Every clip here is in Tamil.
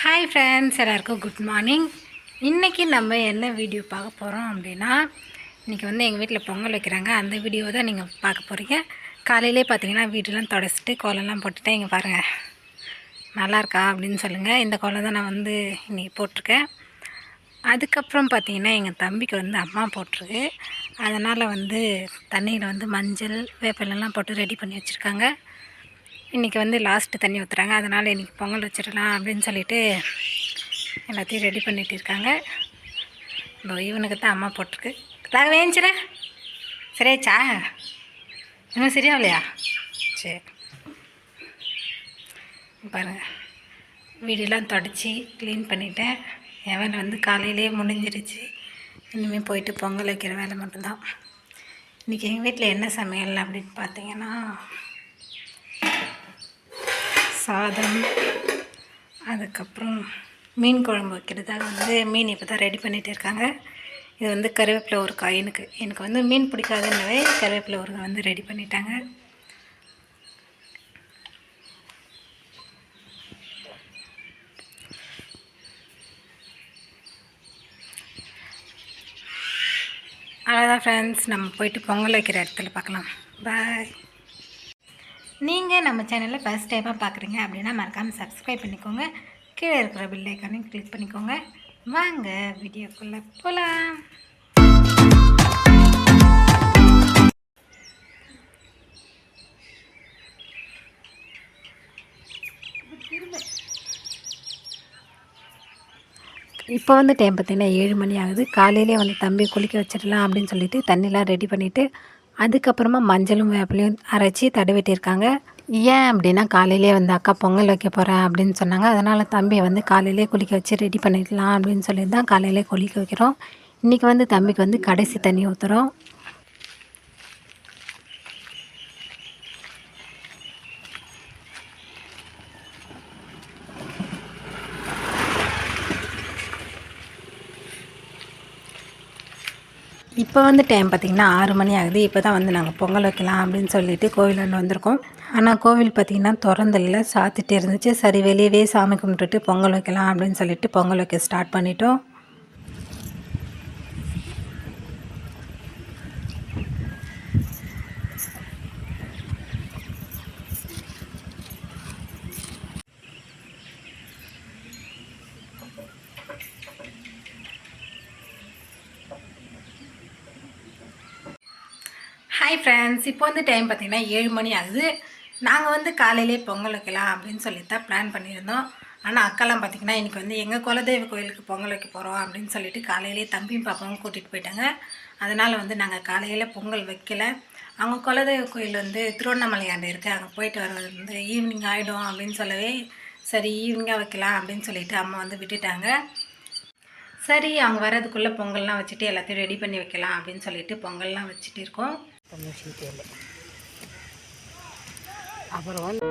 ஹாய் ஃப்ரெண்ட்ஸ் எல்லாருக்கும் குட் மார்னிங் இன்றைக்கி நம்ம என்ன வீடியோ பார்க்க போகிறோம் அப்படின்னா இன்றைக்கி வந்து எங்கள் வீட்டில் பொங்கல் வைக்கிறாங்க. அந்த வீடியோ தான் நீங்கள் பார்க்க போகிறீங்க காலையிலே பார்த்தீங்கன்னா வீடெல்லாம் தொடச்சிட்டு கோலம்லாம் போட்டுட்டேன் இங்கே பாருங்கள் நல்லாயிருக்கா அப்படின்னு சொல்லுங்கள் இந்த கோலம் தான் நான் வந்து இன்றைக்கி போட்டிருக்கேன். அதுக்கப்புறம் பார்த்தீங்கன்னா எங்கள் தம்பிக்கு வந்து அம்மா போட்டிருக்கு. அதனால் வந்து தண்ணியில் வந்து மஞ்சள் வேப்பிலெல்லாம் போட்டு ரெடி பண்ணி வச்சுருக்காங்க. இன்றைக்கி வந்து லாஸ்ட்டு தண்ணி ஊற்றுறாங்க அதனால் இன்றைக்கி பொங்கல் வச்சிடலாம் அப்படின்னு சொல்லிட்டு எல்லாத்தையும் ரெடி பண்ணிகிட்டு இருக்காங்க. இதோ இவனுக்கு தான் அம்மா போட்டிருக்கு. தாக வேஞ்சிட சரியாச்சா இன்னும் சரியாகலையா? சரி. பாருங்கள் வீடெல்லாம் தொடச்சி க்ளீன் பண்ணிட்டேன். எவன் வந்து காலையிலே முடிஞ்சிருச்சு. இனிமேல் போயிட்டு பொங்கல் வைக்கிற வேலை மட்டும்தான். இன்றைக்கி எங்கள் வீட்டில் என்ன சமையல் அப்படின்னு பார்த்தீங்கன்னா சாதம் அதுக்கப்புறம் மீன் குழம்பு வைக்கிறதாக வந்து மீன் இப்போ தான் ரெடி பண்ணிகிட்டு இருக்காங்க. இது வந்து கருவேப்பிலை ஒரு எனக்கு எனக்கு வந்து மீன் பிடிக்காதுன்னவே கருவேப்பிலை ஒரு வந்து ரெடி பண்ணிட்டாங்க. அவ்வளோதான் ஃப்ரெண்ட்ஸ் நம்ம போயிட்டு பொங்கல் வைக்கிற இடத்துல பார்க்கலாம். பாய் நீங்கள் நம்ம சேனலில் ஃபஸ்ட் டைமாக பார்க்குறீங்க அப்படின்னா மறக்காமல் சப்ஸ்கிரைப் பண்ணிக்கோங்க. கீழே இருக்கிற பில் ஐக்கானையும் கிளிக் பண்ணிக்கோங்க. வாங்க வீடியோக்குள்ளே போகலாம் இப்போ வந்து டைம் பார்த்தீங்கன்னா ஏழு மணி ஆகுது. காலையிலே வந்து தம்பி குளிக்க வச்சிடலாம் அப்படின்னு சொல்லிட்டு தண்ணிலாம் ரெடி பண்ணிவிட்டு அதுக்கப்புறமா மஞ்சளும் வேப்பிலையும் அரைச்சி தடவிட்டிருக்காங்க. ஏன் அப்படின்னா காலையிலே வந்து அக்கா பொங்கல் வைக்க போகிறேன் அப்படின்னு சொன்னாங்க. அதனால் தம்பியை வந்து காலையிலே குளிக்க வச்சு ரெடி பண்ணிடலாம் அப்படின்னு சொல்லி தான் காலையிலே குளிக்க வைக்கிறோம். இன்றைக்கி வந்து தம்பிக்கு வந்து கடைசி தண்ணி ஊற்றுறோம் இப்போ வந்து டைம் பார்த்திங்கன்னா ஆறு மணி ஆகுது. இப்போ தான் வந்து நாங்கள் பொங்கல் வைக்கலாம் அப்படின்னு சொல்லிட்டு கோவிலாண்டு வந்திருக்கோம். ஆனால் கோவில் பார்த்திங்கன்னா திறந்தில்ல சாத்திட்டு இருந்துச்சு. சரி வெளியவே சாமி கும்பிட்டுட்டு பொங்கல் வைக்கலாம் அப்படின்னு சொல்லிட்டு பொங்கல் வைக்க ஸ்டார்ட் பண்ணிட்டோம். ஹாய் ஃப்ரெண்ட்ஸ் இப்போ வந்து டைம் பார்த்திங்கன்னா ஏழு மணி ஆகுது. நாங்கள் வந்து காலையிலே பொங்கல் வைக்கலாம் அப்படின்னு சொல்லி தான் பிளான் பண்ணியிருந்தோம். ஆனால் அக்காலாம் பார்த்திங்கன்னா இன்றைக்கி வந்து எங்கள் குலதெய்வ கோயிலுக்கு பொங்கல் வைக்க போகிறோம் அப்படின்னு சொல்லிட்டு காலையிலே தம்பியும் பாப்பாவும் கூட்டிகிட்டு போயிட்டாங்க. அதனால் வந்து நாங்கள் காலையில் பொங்கல் வைக்கல. அவங்க குலதெய்வ கோயில் வந்து திருவண்ணாமலையாண்டு இருக்குது அங்கே போயிட்டு வர்றது வந்து ஈவினிங் ஆகிடும் அப்படின்னு சொல்லவே சரி ஈவினிங்காக வைக்கலாம் அப்படின்னு சொல்லிட்டு அம்மா வந்து விட்டுட்டாங்க. சரி அவங்க வர்றதுக்குள்ளே பொங்கல்லாம் வச்சுட்டு எல்லாத்தையும் ரெடி பண்ணி வைக்கலாம் அப்படின்னு சொல்லிட்டு பொங்கல்லாம் வச்சுட்டு இருக்கோம். அப்புறம் வந்து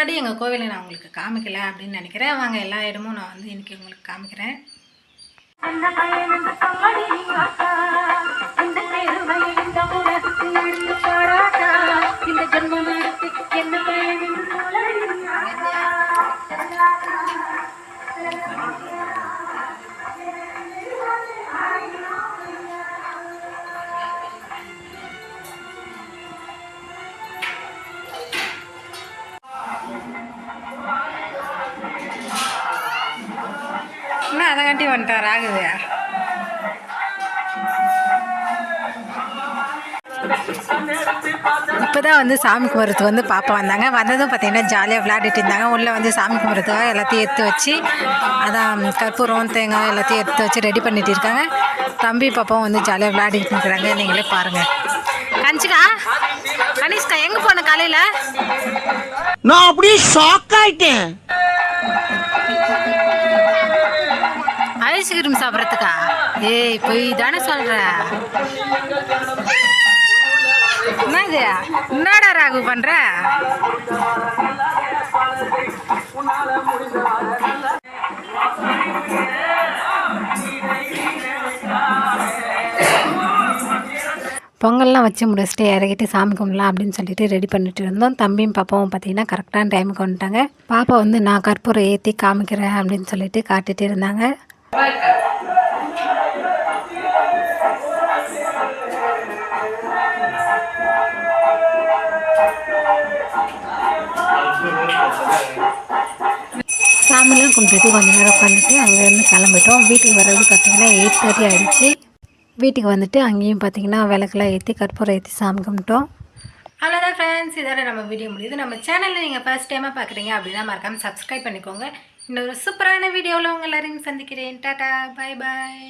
முன்னாடி எங்கள் கோவிலை நான் உங்களுக்கு காமிக்கல அப்படின்னு நினைக்கிறேன். வாங்க எல்லா இடமும் நான் வந்து இன்றைக்கி உங்களுக்கு காமிக்கிறேன். என்ன அதை கட்டி வந்துட்டார் ஆகுது இப்போ தான் வந்து சாமி கும்பிட்றதுக்கு வந்து பாப்பா வந்தாங்க வந்ததும் பார்த்தீங்கன்னா ஜாலியாக விளையாடிட்டு இருந்தாங்க உள்ளே வந்து சாமி கும்பிட்றதுக்காக எல்லாத்தையும் எடுத்து வச்சு அதான் கற்பூரம் தேங்காய் எல்லாத்தையும் எடுத்து வச்சு ரெடி பண்ணிட்டு இருக்காங்க தம்பி பாப்பாவும் வந்து ஜாலியாக விளையாடிட்டு இருக்கிறாங்க நீங்களே பாருங்கள் கஞ்சிக்கா கனிஷ்கா எங்கே போன காலையில் நான் அப்படியே ஷாக் ஆயிட்டேன் ஐஸ்கிரீம் சாப்பிட்றதுக்கா? ஏய் போய் தானே சொல்கிற என்னது? என்னடா ராகு பண்ணுற பொங்கல்லாம் வச்சு முடிச்சுட்டு இறக்கிட்டு சாமி கும்பிடலாம் அப்படின்னு சொல்லிட்டு ரெடி பண்ணிட்டு இருந்தோம். தம்பியும் பாப்பாவும் பார்த்தீங்கன்னா கரெக்டான டைமுக்கு வந்துட்டாங்க. பாப்பா வந்து நான் கற்பூரம் ஏற்றி காமிக்கிறேன் அப்படின்னு சொல்லிட்டு காட்டிகிட்டு இருந்தாங்க. சாமிலாம் கும்பிட்டுட்டு கொஞ்ச நேரம் உட்காந்துட்டு அங்கேருந்து கிளம்பிட்டோம். வீட்டுக்கு வர்றது பார்த்தீங்கன்னா எயிட் தேர்ட்டி ஆகிடுச்சு வீட்டுக்கு வந்துட்டு அங்கேயும் பார்த்தீங்கன்னா விளக்கெல்லாம் ஏற்றி கற்பூரம் ஏற்றி சாமி கும்பிட்டோம். அவ்வளோதான் ஃப்ரெண்ட்ஸ் இதோட நம்ம வீடியோ முடியுது. நம்ம சேனலில் நீங்கள் ஃபர்ஸ்ட் டைமாக பார்க்குறீங்க அப்படின்னா மறக்காமல் சப்ஸ்கிரைப் பண்ணிக்கோங்க. இன்னொரு சூப்பரான வீடியோவில் உங்கள் எல்லாரையும் சந்திக்கிறேன். Tata bye bye.